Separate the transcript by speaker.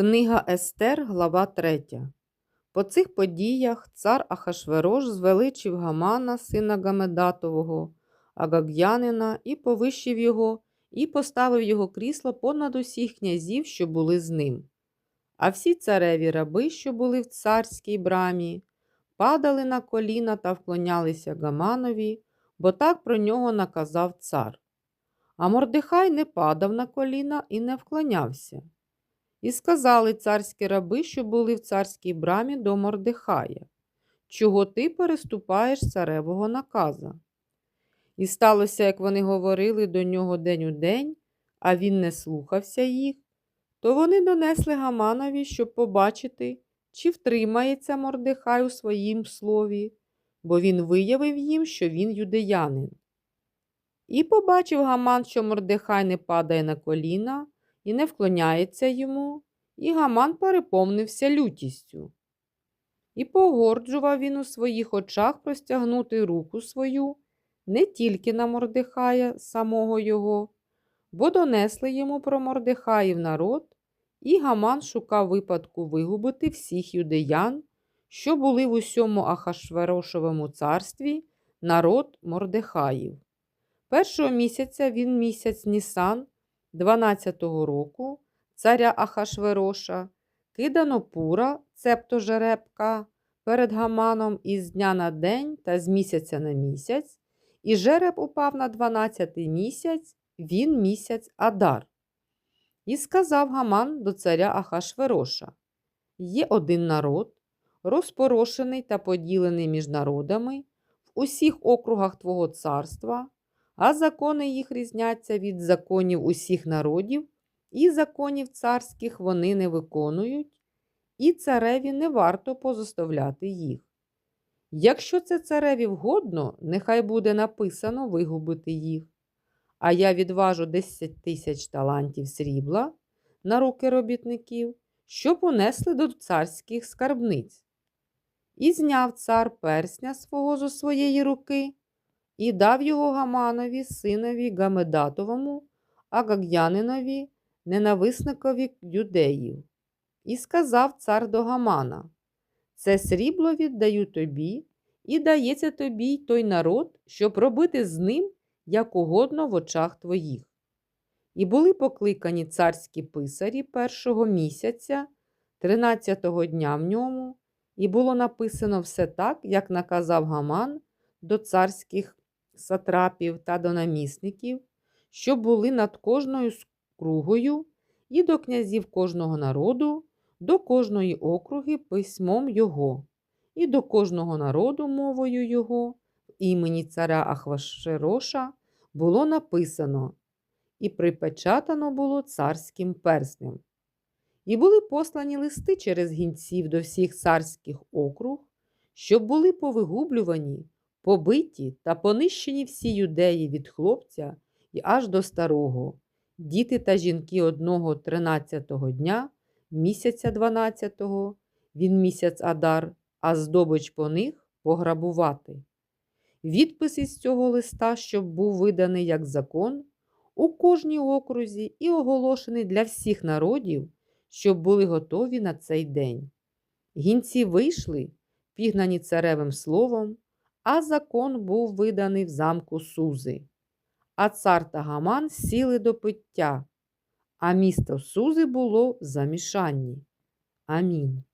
Speaker 1: Книга Естер, глава 3. По цих подіях цар Ахашверош звеличив Гамана, сина Гамедатового, Агаг'янина, і повищив його, і поставив його крісло понад усіх князів, що були з ним. А всі цареві раби, що були в царській брамі, падали на коліна та вклонялися Гаманові, бо так про нього наказав цар. А Мордехай не падав на коліна і не вклонявся. І сказали царські раби, що були в царській брамі до Мордехая, чого ти переступаєш царевого наказа. І сталося, як вони говорили до нього день у день, а він не слухався їх, то вони донесли Гаманові, щоб побачити, чи втримається Мордехай у своїм слові, бо він виявив їм, що він юдеянин. І побачив Гаман, що Мордехай не падає на коліна і не вклоняється йому, і Гаман переповнився лютістю. І погорджував він у своїх очах простягнути руку свою не тільки на Мордехая, самого його, бо донесли йому про Мордехаїв народ, і Гаман шукав випадку вигубити всіх юдеян, що були в усьому Ахашверошовому царстві, народ Мордехаїв. Першого місяця він місяць Нісан, 12-го року, царя Ахашвероша, кидано пура, цебто жеребка, перед Гаманом із дня на день та з місяця на місяць, і жереб упав на 12-й місяць, він місяць Адар. І сказав Гаман до царя Ахашвероша: Є один народ, розпорошений та поділений між народами в усіх округах Твого царства, а закони їх різняться від законів усіх народів, і законів царських вони не виконують, і цареві не варто позоставляти їх. Якщо це цареві вгодно, нехай буде написано вигубити їх, а я відважу 10 тисяч талантів срібла на руки робітників, що понесли до царських скарбниць. І зняв цар персня свого зо своєї руки і дав його Гаманові, синові Гамедатовому, Агаг'янинові, ненависникові юдеїв. І сказав цар до Гамана: Це срібло віддаю тобі, і дається тобі й той народ, щоб робити з ним як угодно в очах твоїх. І були покликані царські писарі першого місяця, тринадцятого дня в ньому, і було написано все так, як наказав Гаман до царських сатрапів та до намісників, що були над кожною скругою, і до князів кожного народу, до кожної округи письмом його, і до кожного народу мовою його, в імені царя Ахвашероша було написано, і припечатано було царським перснем. І були послані листи через гінців до всіх царських округ, щоб були повигублювані побиті та понищені всі юдеї від хлопця і аж до старого, діти та жінки одного тринадцятого дня, місяця дванадцятого, він місяць Адар, а здобич по них пограбувати. Відпис із цього листа, щоб був виданий як закон, у кожній окрузі і оголошений для всіх народів, щоб були готові на цей день. Гінці вийшли, пігнані царевим словом, а закон був виданий в замку Сузи. А цар та Гаман сіли до пиття, а місто Сузи було в замішанні. Амінь.